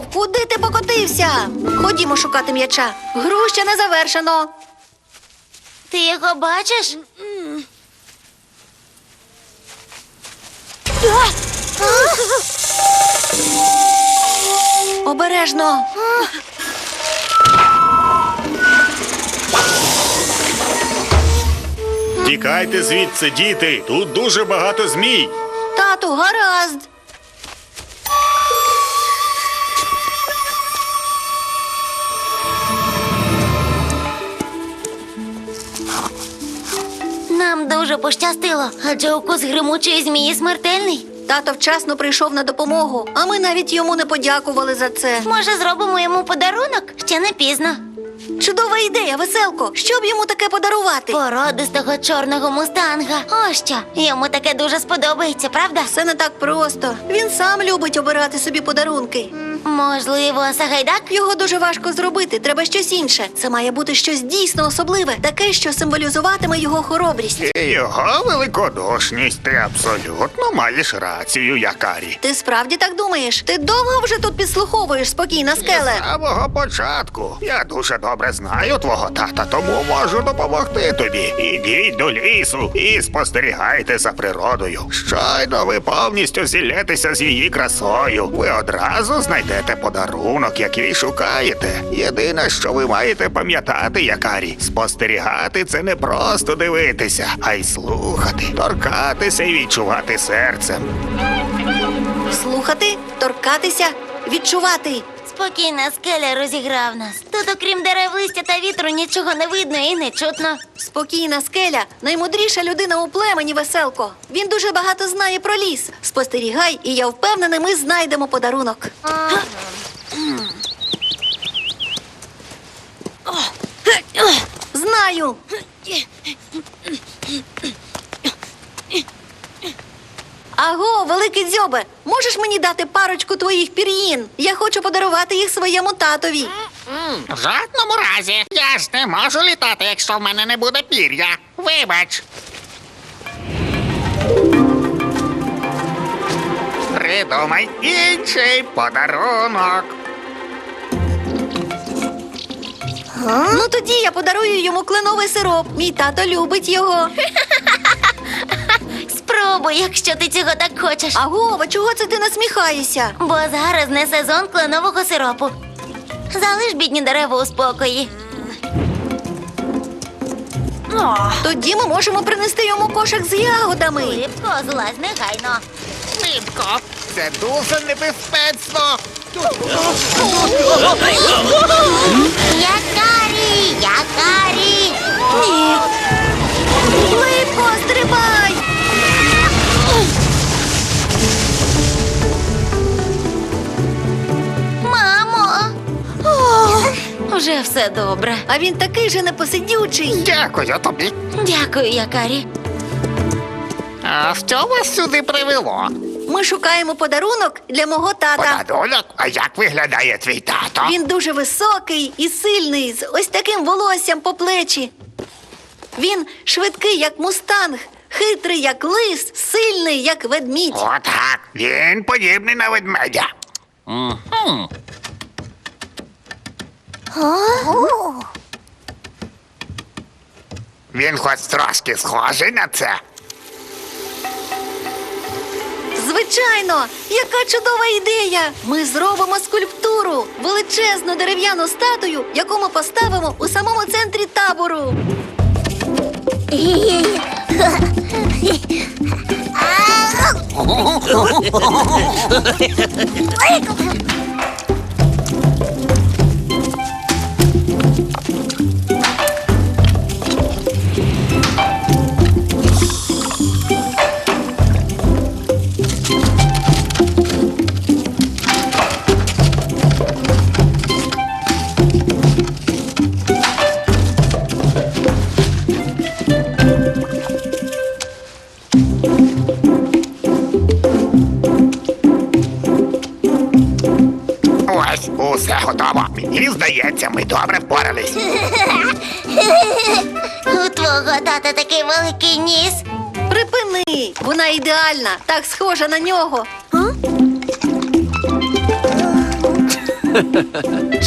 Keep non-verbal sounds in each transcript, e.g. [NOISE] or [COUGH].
Агов, куди ти покотився? Ходімо шукати м'яча. Гру ще не завершено. Ти його бачиш? Обережно. Тікайте звідси, діти. Тут дуже багато змій. Тату, гаразд. Дуже пощастило, адже укус гримучої змії смертельний. Тато вчасно прийшов на допомогу, а ми навіть йому не подякували за це. Може, зробимо йому подарунок? Ще не пізно. Чудова ідея, веселко. Що б йому таке подарувати? Породистого чорного мустанга. Ось що. Йому таке дуже сподобається, правда? Все не так просто. Він сам любить обирати собі подарунки. Можливо, Сагайдак? Його дуже важко зробити. Треба щось інше. Це має бути щось дійсно особливе, таке, що символізуватиме його хоробрість. І його великодушність. Ти абсолютно маєш рацію, якарі. Ти справді так думаєш? Ти довго вже тут підслуховуєш спокійно, скеле. З самого початку. Я дуже добре знаю твого тата, тому можу допомогти тобі. Ідіть до лісу і спостерігайте за природою. Щойно ви повністю зілєтеся з її красою. Ви одразу знайдете подарунок, який шукаєте. Єдине, що ви маєте пам'ятати, якарі, спостерігати це не просто дивитися, а й слухати, торкатися і відчувати серцем. Слухати, торкатися, відчувати. Спокійна скеля розіграв нас. Тут, окрім дерев, листя та вітру, нічого не видно і не чутно. Спокійна скеля, наймудріша людина у племені веселко. Він дуже багато знає про ліс. Спостерігай, і я впевнений, ми знайдемо подарунок. Знаю. Аго, великий дзьобе, можеш мені дати парочку твоїх пір'їн? Я хочу подарувати їх своєму татові. В жодному разі. Я ж не можу літати, якщо в мене не буде пір'я. Вибач. Придумай інший подарунок. Ну тоді я подарую йому кленовий сироп. Мій тато любить його. [LAUGHS] Спробуй, якщо ти цього так хочеш. Агова, чого це ти насміхаєшся? Бо зараз не сезон кленового сиропу. Залиш бідні дерева у спокої. Тоді ми можемо принести йому кошик з ягодами. Липко, злазь негайно. Липко, це дуже небезпечно. Якарі! Все добре. А він такий же непосидючий. Дякую тобі. Дякую, Якарі. А що вас сюди привело? Ми шукаємо подарунок для мого тата. Подарунок? А як виглядає твій тато? Він дуже високий і сильний, з ось таким волоссям по плечі. Він швидкий, як мустанг, хитрий, як лис, сильний, як ведмідь. Отак. Він подібний на ведмедя. Мгм. Він хоч трошки схожий на це. Звичайно, яка чудова ідея! Ми зробимо скульптуру, величезну дерев'яну статую, яку ми поставимо у самому центрі табору. [LAUGHS] [LAUGHS] [LAUGHS] здається, ми добре впорались. [LAUGHS] У твого тата такий великий ніс. Припини! Вона ідеальна, так схожа на нього. [LAUGHS]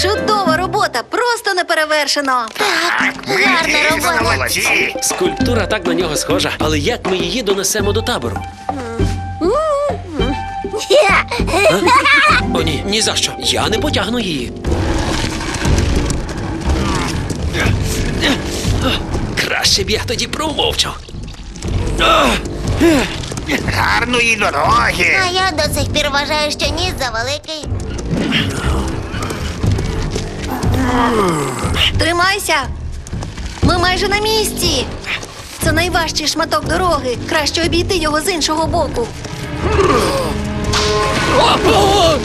Чудова робота, просто неперевершено. Так, Ми гарна дійсно робота. молодці. Скульптура так на нього схожа, але як ми її донесемо до табору? [LAUGHS] О, ні, ні за що. Я не потягну її. Краще б я тоді промовчав. Гарної дороги. А я до сих пір вважаю, що ніс завеликий. Тримайся! Ми майже на місці. Це найважчий шматок дороги. Краще обійти його з іншого боку. Агов!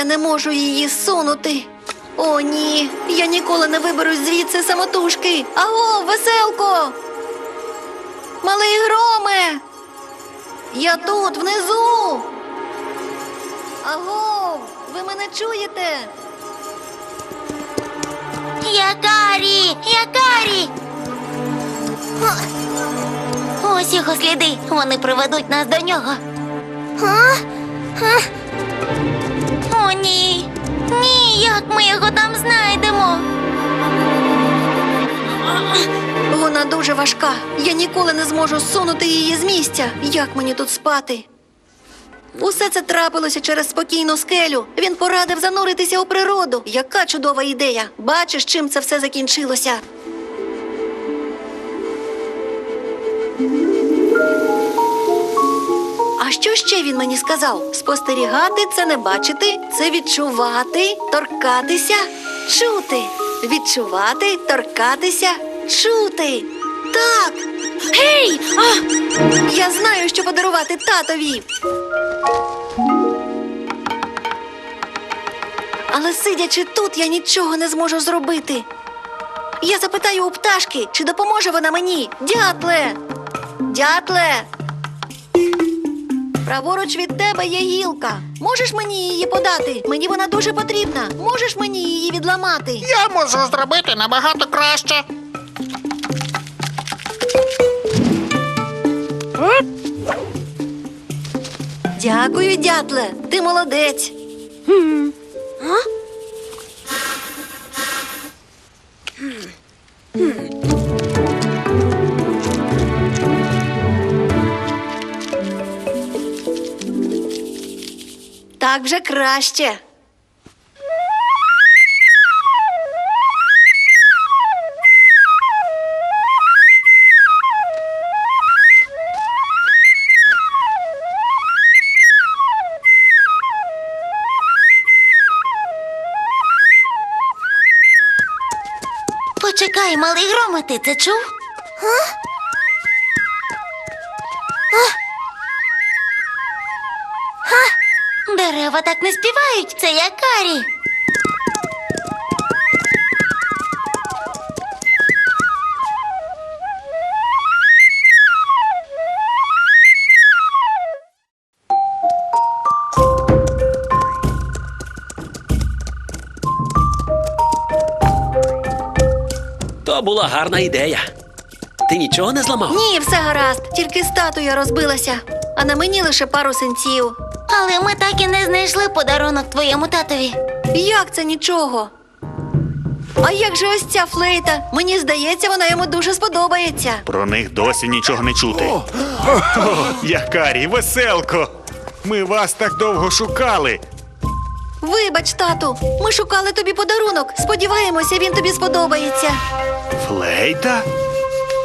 Я не можу її сунути. О, ні, я ніколи не виберусь звідси самотужки. Аго, веселко! Малий громе! Я тут, внизу. Аго, ви мене чуєте? Якарі! Якарі! Ось його сліди. Вони приведуть нас до нього. А? А? Ні. Ні, як ми його там знайдемо? Вона дуже важка. Я ніколи не зможу сунути її з місця. Як мені тут спати? Усе це трапилося через спокійну скелю. Він порадив зануритися у природу. Яка чудова ідея! Бачиш, чим це все закінчилося. Що ще він мені сказав? Спостерігати це не бачити, це відчувати, торкатися, чути. Відчувати, торкатися, чути. Так. Гей! А! Я знаю, що подарувати татові. Але сидячи тут, я нічого не зможу зробити. Я запитаю у пташки, чи допоможе вона мені. Дятле! Дятле! Праворуч від тебе є гілка. Можеш мені її подати? Мені вона дуже потрібна. Можеш мені її відламати? Я можу зробити набагато краще. Дякую, дятле. Ти молодець. Так вже краще. Почекай, малий громе, ти чув? А? Дерева так не співають, це якарі. То була гарна ідея. Ти нічого не зламав? Ні, все гаразд, тільки статуя розбилася, а на мені лише пару синців. Але ми так і не знайшли подарунок твоєму татові. Як це нічого? А як же ось ця флейта? Мені здається, вона йому дуже сподобається. Про них досі нічого не чути. О, Якарі, веселко! Ми вас так довго шукали. Вибач, тату, ми шукали тобі подарунок. Сподіваємося, він тобі сподобається. Флейта?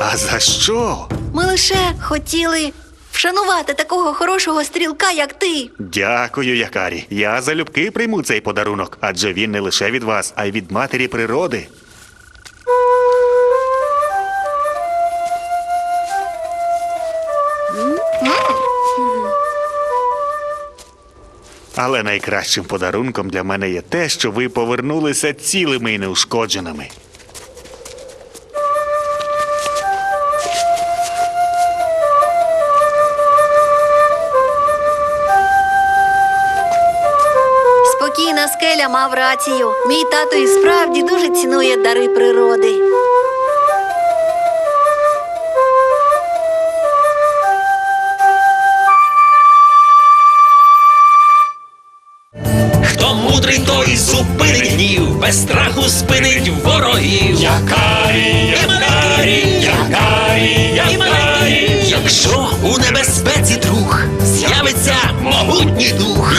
А за що? Ми лише хотіли вшанувати такого хорошого стрілка, як ти. Дякую, Якарі. Я залюбки прийму цей подарунок, адже він не лише від вас, а й від матері природи. Але найкращим подарунком для мене є те, що ви повернулися цілими і неушкодженими. я мав рацію. Мій тато і справді дуже цінує дари природи. Хто мудрий, той зупинить гнів, без страху спинить ворогів. Якарі, якарі, якарі, якарі. Якщо у небезпеці друг з'явиться могутній дух.